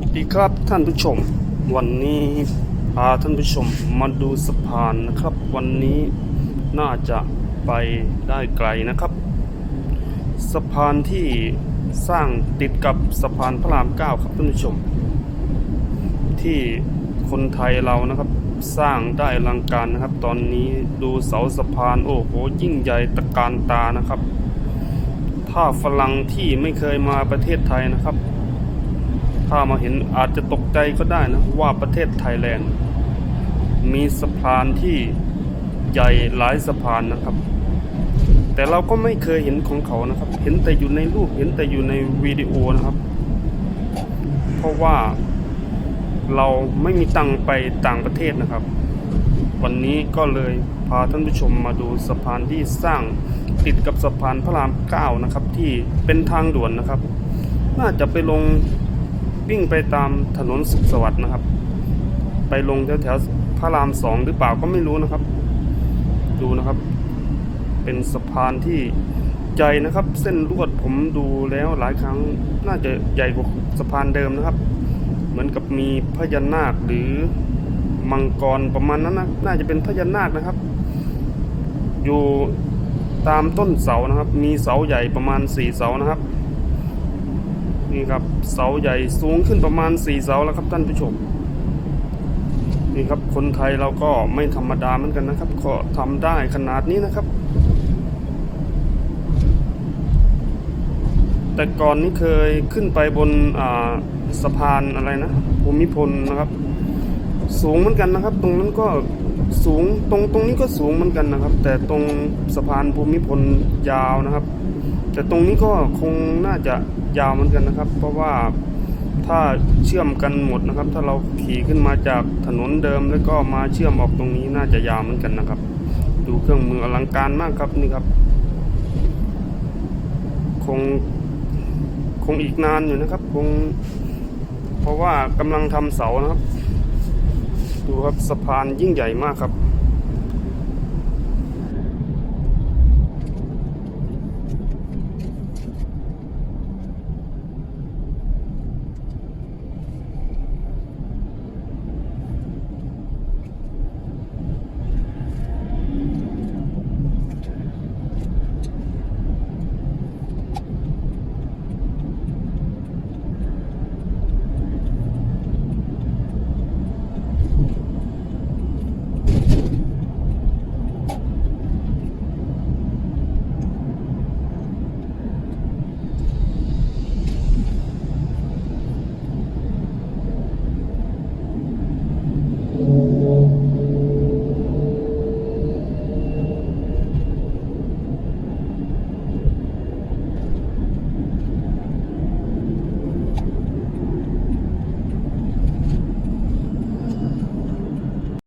วัสดีครับท่านผู้ชม วันนี้พาท่านผู้ชมมาดูสะพานนะครับ วันนี้น่าจะไปได้ไกลนะครับ สะพานที่สร้างติดกับสะพานพระรามเก้าครับท่านผู้ชม ที่คนไทยเรานะครับสร้างได้ลังการนะครับ ตอนนี้ดูเสาสะพานโอ้โหยิ่งใหญ่ตะการตานะครับ ถ้าฝรั่งที่ไม่เคยมาประเทศไทยนะครับ ถ้ามาเห็นอาจจะตกใจก็ได้นะ ว่าประเทศไทยแลนด์ มีสะพานที่ใหญ่หลายสะพานนะครับ แต่เราก็ไม่เคยเห็นของเขานะครับ เห็นแต่อยู่ในรูปเห็นแต่อยู่ในวิดีโอนะครับ เพราะว่าเราไม่มีตังไปต่างประเทศนะครับ วันนี้ก็เลยพาท่านผู้ชมมาดูสะพานที่สร้างติดกับสะพานพระรามเก้านะครับ ที่เป็นทางด่วนนะครับ น่าจะไปลง วิ่งไปตามถนนสุขสวัสดิ์นะครับ ไปลงแถวแถวพระรามสองหรือเปล่าก็ไม่รู้นะครับ ดูนะครับ เป็นสะพานที่ใหญ่นะครับ เส้นลวดผมดูแล้วหลายครั้งน่าจะใหญ่กว่าสะพานเดิมนะครับ เหมือนกับมีพญานาคหรือมังกรประมาณนั้นนะน่าจะเป็นพญานาคนะครับ อยู่ตามต้นเสานะครับ มีเสาใหญ่ประมาณสี่เสานะครับ นี่ครับเสาใหญ่สูงขึ้นประมาณสี่เสาแล้วครับท่านผู้ชมนี่ครับคนไทยเราก็ไม่ธรรมดาเหมือนกันนะครับ ก็ทำได้ขนาดนี้นะครับ แต่ก่อนนี้เคยขึ้นไปบนสะพานอะไรนะภูมิพลนะครับ สูงเหมือนกันนะครับ ตรงนั้นก็สูงตรงตรงนี้ก็สูงเหมือนกันนะครับ แต่ตรงสะพานภูมิพลยาวนะครับ แต่ตรงนี้ก็คงน่าจะยาวเหมือนกันนะครับ เพราะว่าถ้าเชื่อมกันหมดนะครับ ถ้าเราขี่ขึ้นมาจากถนนเดิมแล้วก็มาเชื่อมออกตรงนี้น่าจะยาวเหมือนกันนะครับ ดูเครื่องมืออลังการมากครับนี่ครับ คงคงอีกนานอยู่นะครับ คง เพราะว่ากำลังทำเสานะครับ ดูครับสะพานยิ่งใหญ่มากครับ